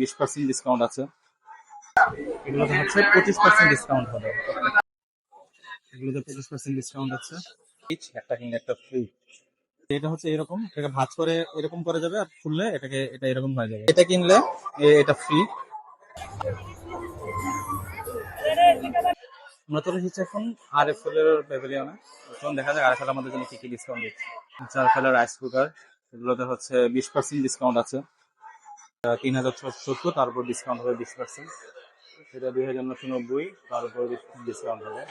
বিশ percent discount আছে। এগুলোতে হচ্ছে পঁচিশ পার্সেন্ট ডিসকাউন্ট হবে। এগুলোতে পঁচিশ পার্সেন্ট ডিসকাউন্ট আছে। একটা কিনলে একটা ফ্রি এটা হচ্ছে এরকম। এটাকে ভাঁজ করে এরকম করে যাবে আর খুললে এটাকে এটা এরকম হয়ে যাবে। এটা কিনলে এটা ফ্রি আমরা চলে এসেছি এখন আর এফ এর প্যাভিলিয়নে এখন দেখা যাক আর এফ আমাদের জন্য কি কি ডিসকাউন্ট দিচ্ছে। আর এফ রাইস কুকার এগুলোতে হচ্ছে বিশ পার্সেন্ট ডিসকাউন্ট আছে। তিন হাজার ছশো সত্তর তার উপর ডিসকাউন্ট হবে বিশ পার্সেন্ট সেটা দুই হাজার নশো নব্বই তার উপর ডিসকাউন্ট হবে।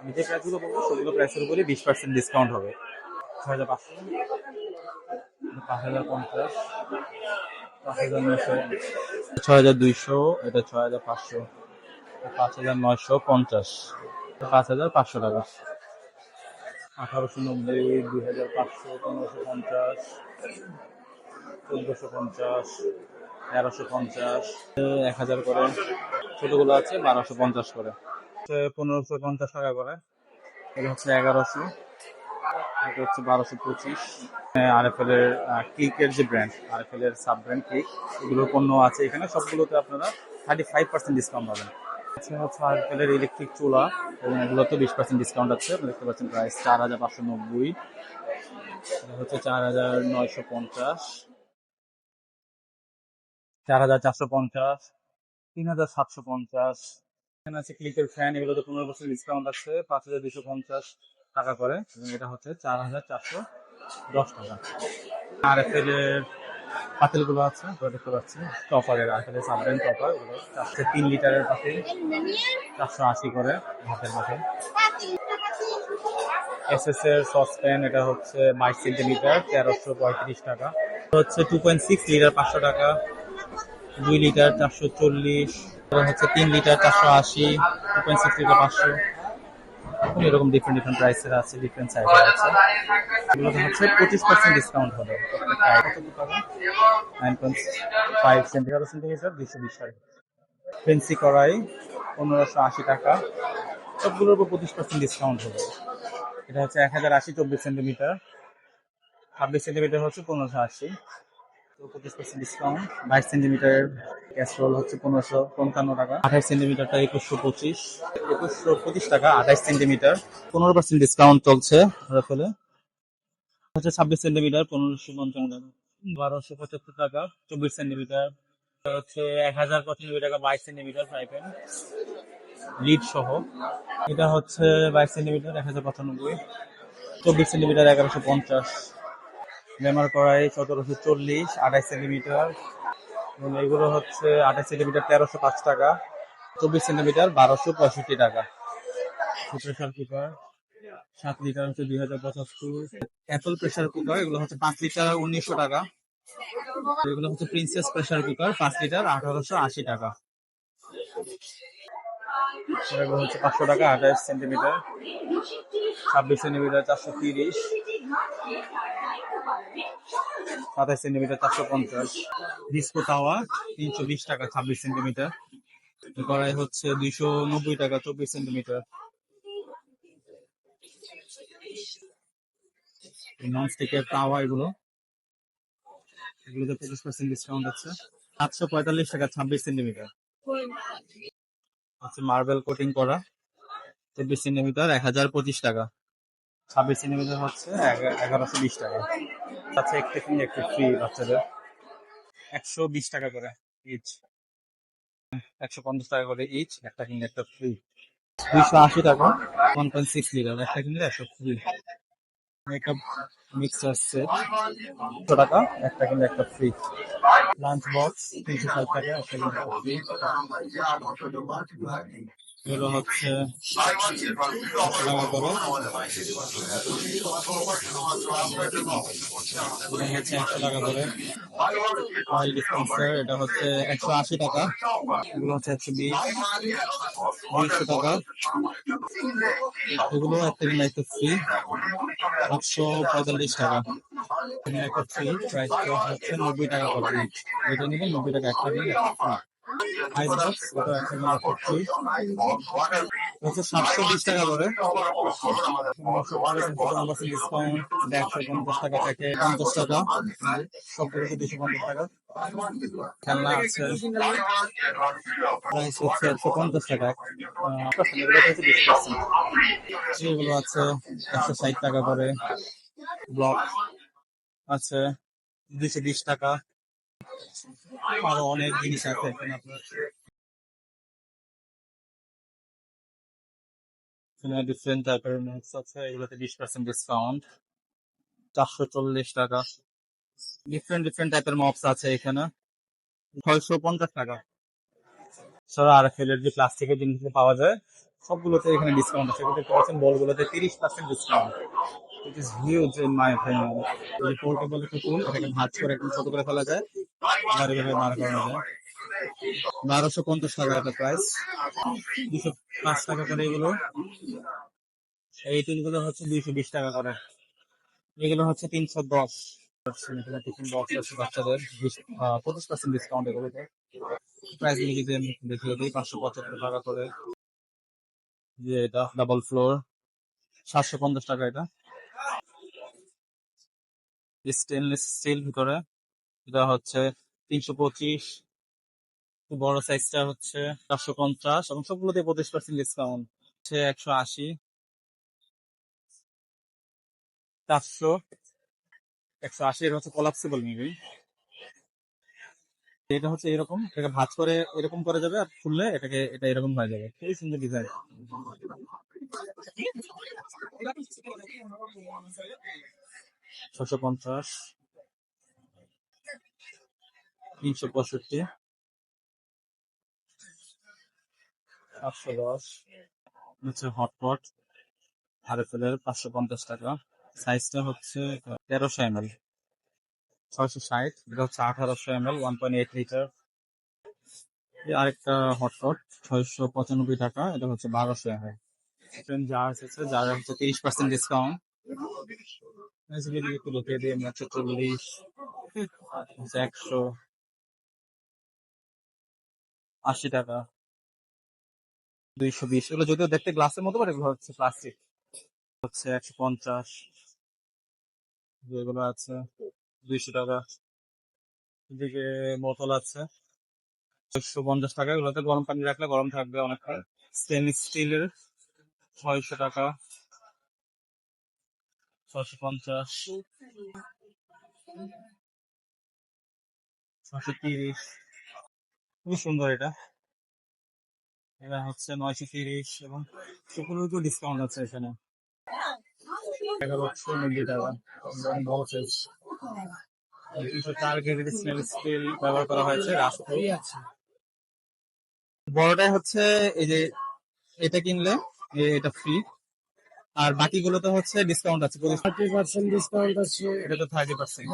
আমি যে প্রাইসগুলো বলব, সেগুলো প্রাইসের উপরে বিশ পার্সেন্ট ডিসকাউন্ট হবে। ছয় হাজার পাঁচশো পাঁচ হাজার পঞ্চাশ পাঁচ হাজার নশো ছয় হাজার দুইশো এটা ছয় হাজার পাঁচশো, পাঁচ হাজার নয়শো পঞ্চাশ, পাঁচ হাজার পাঁচশো টাকা। আঠারোশো নব্বই, দুই হাজার পাঁচশো, পনেরোশো পঞ্চাশ, চোদ্দোশো পঞ্চাশ তেরোশো পঞ্চাশ। এক হাজার করে। ছোটগুলো আছে, বারোশো পঞ্চাশ করে। পনেরোশো পঞ্চাশ টাকা করে। এটা হচ্ছে এগারোশো। এটা হচ্ছে বারোশো পঁচিশ। আর এফ এল কেকের যে ব্র্যান্ড আর F L sub brand cake এগুলোর পণ্য আছে এখানে। সবগুলোতে আপনারা থার্টি ফাইভ পার্সেন্ট ডিসকাউন্ট পাবেন। হচ্ছে হচ্ছে আর এফ ইলেকট্রিক চুলা, এবং এগুলোতে বিশ পার্সেন্ট ডিসকাউন্ট আছে। আপনি দেখতে পাচ্ছেন প্রাইস চার হাজার পাঁচশো নব্বই। হচ্ছে চার হাজার নয়শো পঞ্চাশ। চার হাজার চারশো পঞ্চাশ, তিন হাজার সাতশো পঞ্চাশ। এখানে আছে ক্লিকের ফ্যান এগুলোতে পনেরো পার্সেন্ট ডিসকাউন্ট আছে, পাঁচ হাজার দুশো পঞ্চাশ টাকা করে, এবং এটা হচ্ছে চার হাজার চারশো দশ টাকা। আর এফ এল এর পাতিলগুলো আছে, ওগুলো দেখতে পাচ্ছি টপারের এল সাবরেন টপার ওগুলো চারশো তিন লিটারের পাতিল, চারশো আশি করে ভাতের পাতিল। এস সসপ্যান এটা হচ্ছে বাইশ সেন্টিমিটার তেরোশো পঁয়ত্রিশ টাকা। হচ্ছে টু পয়েন্ট সিক্স লিটার পাঁচশো টাকা। দুই লিটার চারশো চল্লিশ হচ্ছে তিন লিটার চারশো আশি টু পয়েন্ট সিক্স লিটার পাঁচশো এরকম ডিফারেন্ট ডিফারেন্ট প্রাইসের আছে ডিফারেন্ট সাইজের আছে। এগুলোতে হচ্ছে পঁচিশ পার্সেন্ট ডিসকাউন্ট হবে। Nine point five centimetre centimetre দুশো বিশ ফেন্সি কড়াই, পনেরোশো আশি টাকা। সবগুলোর উপর পঁচিশ পার্সেন্ট ডিসকাউন্ট হবে। এটা হচ্ছে এক হাজার আশি চব্বিশ সেন্টিমিটার ছাব্বিশ সেন্টিমিটার হচ্ছে পনেরোশো আশি। পঁচিশ পার্সেন্ট ডিসকাউন্ট। বাইশ সেন্টিমিটারের ক্যাসরোল হচ্ছে পনেরোশো পঞ্চান্ন টাকা। আঠাশ সেন্টিমিটারটা একুশশো পঁচিশ। একুশশো পঁচিশ টাকা আঠাশ সেন্টিমিটার। পনেরো পার্সেন্ট ডিসকাউন্ট চলছে হচ্ছে ছাব্বিশ সেন্টিমিটার, পনেরোশো পঞ্চান্ন বারোশো পঁচাত্তর টাকা, চব্বিশ সেন্টিমিটার। হচ্ছে এক হাজার পঁচানব্বই টাকা, বাইশ সেন্টিমিটার ফ্রাই লিড সহ। এটা হচ্ছে বাইশ সেন্টিমিটার, এক হাজার পঁচানব্বই। চব্বিশ সেন্টিমিটার, এগারোশো পঞ্চাশ। লেমার কড়াই সতেরোশো চল্লিশ আঠাইশ সেন্টিমিটার। এবং এগুলো হচ্ছে আঠাইশ সেন্টিমিটার তেরোশো পাঁচ টাকা, চব্বিশ সেন্টিমিটার বারোশো পঁয়ষট্টি টাকা। প্রেশার কুকার, সাত লিটার হচ্ছে দুই হাজার পঁচাত্তর। অ্যাপল প্রেশার কুকার, এগুলো হচ্ছে পাঁচ লিটার উনিশশো টাকা। এগুলো হচ্ছে প্রিন্সেস প্রেশার কুকার, পাঁচ লিটার আঠারোশো আশি টাকা। এগুলো হচ্ছে পাঁচশো টাকা আঠাইশ সেন্টিমিটার। ছাব্বিশ সেন্টিমিটার, চারশো তিরিশ। সাতাশ সেন্টিমিটার, চারশো পঞ্চাশ। ডিস্কো তাওয়া তিনশো বিশ টাকা, ছাব্বিশ সেন্টিমিটার। কড়াই হচ্ছে দুইশো নব্বই টাকা, চব্বিশ সেন্টিমিটার। নন স্টিকের তাওয়া এগুলো। এগুলোতে পঁচিশ পার্সেন্ট ডিসকাউন্ট আছে। সাতশো পঁয়তাল্লিশ টাকা, ছাব্বিশ সেন্টিমিটার। আছে মার্বেল কোটিং করা, চব্বিশ সেন্টিমিটার, এক হাজার পঁচিশ টাকা। ছাব্বিশ সেন্টিমিটার হচ্ছে এগা- এগারোশো বিশ টাকা। আচ্ছা একটা কিনে একটু ফ্রি বাচ্চাদের। একশো বিশ টাকা করে ইচ একশো পঞ্চাশ টাকা করে ইচ একটা কিনলে একটা ফ্রি দুইশো আশি টাকা ওয়ান পয়েন্ট সিক্স লিটার একটা কিনলে একশো ফ্রি মেকআপ মিক্সার সেট একশো টাকা, একটা কিনলে একটা ফ্রি লাঞ্চ বক্স তিনশো ষাট টাকা, একটা কিনলে ফ্রি এগুলো হচ্ছে একশো হচ্ছে একশো টাকা করে অয়েল ডিসপেন্সার এটা হচ্ছে একশো আশি টাকা। এগুলো হচ্ছে একশো বিশ টাকা। এগুলো একটা কিনলে একটা ফ্রি আটশো পঁয়তাল্লিশ টাকা। একটা ফ্রি প্রাইস হচ্ছে নব্বই টাকা করে। এটা নেবেন নব্বই টাকা একটা টাকা একশো পঞ্চাশ টাকা থেকে পঞ্চাশ টাকা। পঞ্চাশ টাকা। খেলনা আছে। একশো পঞ্চাশ টাকা। এগুলো আছে একশো ষাট টাকা করে। ব্লক আছে দুইশো বিশ টাকা। আরও অনেক জিনিস আছে এখানে আপনার। এখানে ডিফারেন্ট টাইপের নোটস আছে, এগুলোতে বিশ পার্সেন্ট ডিসকাউন্ট চারশো চল্লিশ টাকা। ডিফারেন্ট ডিফারেন্ট টাইপের মপস আছে এখানে। ছয়শো পঞ্চাশ টাকা। ছাড়া আর ফেলের যে প্লাস্টিকের জিনিসগুলো পাওয়া যায়, সবগুলোতে এখানে ডিসকাউন্ট আছে। এগুলো পাচ্ছেন বলগুলোতে তিরিশ percent discount it is huge in my opinion এই পোর্টেবল পুতুল এটাকে ভাঁজ করে একদম ছোট করে ফেলা যায়। যায় বারোশো পঞ্চাশ টাকা একটা প্রাইস দুশো পাঁচ টাকা করে এগুলো। এই তিনগুলো হচ্ছে দুইশো বিশ টাকা করে। এগুলো হচ্ছে তিনশো দশ। টিফিন বক্স আছে বাচ্চাদের। পঁচিশ পার্সেন্ট ডিসকাউন্ট এগুলোতে প্রাইস যদি আমি দেখিয়ে পাঁচশো পঁচাত্তর টাকা করে। যে এটা ডাবল ফ্লোর সাতশো পঞ্চাশ টাকা এটা। স্টেনলেস স্টিল ভিতরে। এটা হচ্ছে তিনশো পঁচিশ। বড় সাইজটা হচ্ছে চারশো পঞ্চাশ এবং সবগুলোতে পঁচিশ পার্সেন্ট ডিসকাউন্ট হচ্ছে একশো আশি। চারশো। একশো আশি এটা হচ্ছে কলাপসিবল নিবি এটা হচ্ছে এরকম, এটাকে ভাঁজ করে এরকম করা যাবে আর খুললে এটাকে, এটা এরকম হয়ে যাবে। খুবই সুন্দর ডিজাইন ছশো পঞ্চাশ। তিনশো পঁয়ষট্টি। সাতশো দশ। হচ্ছে হটপট। আরএফএলের পাঁচশো পঞ্চাশ টাকা। সাইজটা হচ্ছে তেরোশো এম এল ছয়শো ষাট। এটা হচ্ছে আঠারোশো M L one point eight litre. আরেকটা হটপট, ছয়শো পঁচানব্বই টাকা। এটা হচ্ছে বারোশো এম এল জার আছে যার হচ্ছে তিরিশ পার্সেন্ট ডিসকাউন্ট দিয়ে চল্লিশ একশো। আশি টাকা। দুইশো বিশ। এগুলো যদিও দেখতে গ্লাসের মতো বাট এগুলো হচ্ছে প্লাস্টিক হচ্ছে একশো পঞ্চাশ। যেগুলো আছে দুইশো টাকা। এদিকে বোতল আছে ছয়শো পঞ্চাশ টাকা। এগুলোতে গরম পানি রাখলে গরম থাকবে অনেকক্ষণ স্টেনলেস স্টিলের ছয়শো টাকা। ছশো পঞ্চাশ। ছশো তিরিশ। খুবই সুন্দর এটা। এটা হচ্ছে নয়শো তিরিশ এবং শুক্রবারও ডিসকাউন্ট আছে এখানে। যাচ্ছে নব্বই টাকা। দুশো চার স্টিল ব্যবহার করা হয়েছে রাস্তা বড়টাই হচ্ছে এই যে এটা কিনলে এ- এটা ফ্রি আর বাকিগুলোতে হচ্ছে ডিসকাউন্ট আছে। থার্টি পার্সেন্ট ডিসকাউন্ট আছে। এটা তো thirty percent.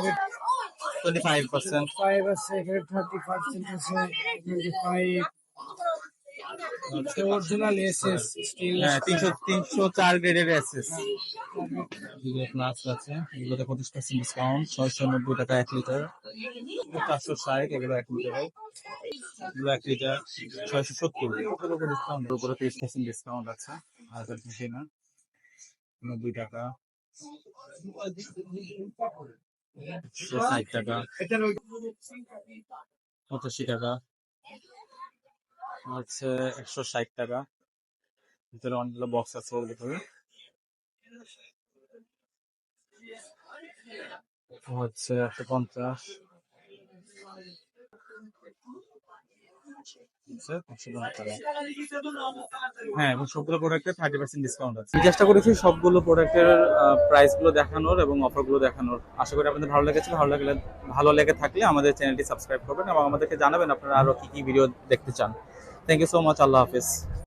Twenty five percent five আছে এখানে অরিজিনাল এসএস স্টিল হ্যাঁ তিনশো তিনশো চার গ্রেডের এসএস এগুলো প্লাস আছে এগুলোতে পঁচিশ পার্সেন্ট ডিসকাউন্ট টাকা লিটার এগুলো লিটার এগুলো লিটার ডিসকাউন্ট উপরে পার্সেন্ট ডিসকাউন্ট আছে আর না টাকা। ষাট টাকা। পঁচাশি টাকা। হচ্ছে একশো ষাট টাকা। ভিতরে অনেকগুলো বক্স আছে ওর ভিতরে হচ্ছে একশো পঞ্চাশ হচ্ছে একশো পঞ্চাশ টাকা। হ্যাঁ এবং সবগুলো প্রোডাক্টে থার্টি পার্সেন্ট ডিসকাউন্ট আছে। চেষ্টা করেছি সবগুলো প্রোডাক্টের প্রাইসগুলো দেখানোর এবং অফারগুলো দেখানোর। আশা করি আপনাদের ভালো লেগেছে ভালো লাগলে, ভালো লেগে থাকলে আমাদের চ্যানেলটি সাবস্ক্রাইব করবেন এবং আমাদেরকে জানাবেন আপনারা আরও কি কি ভিডিও দেখতে চান। থ্যাংক ইউ সো মাচ আল্লাহ হাফিজ।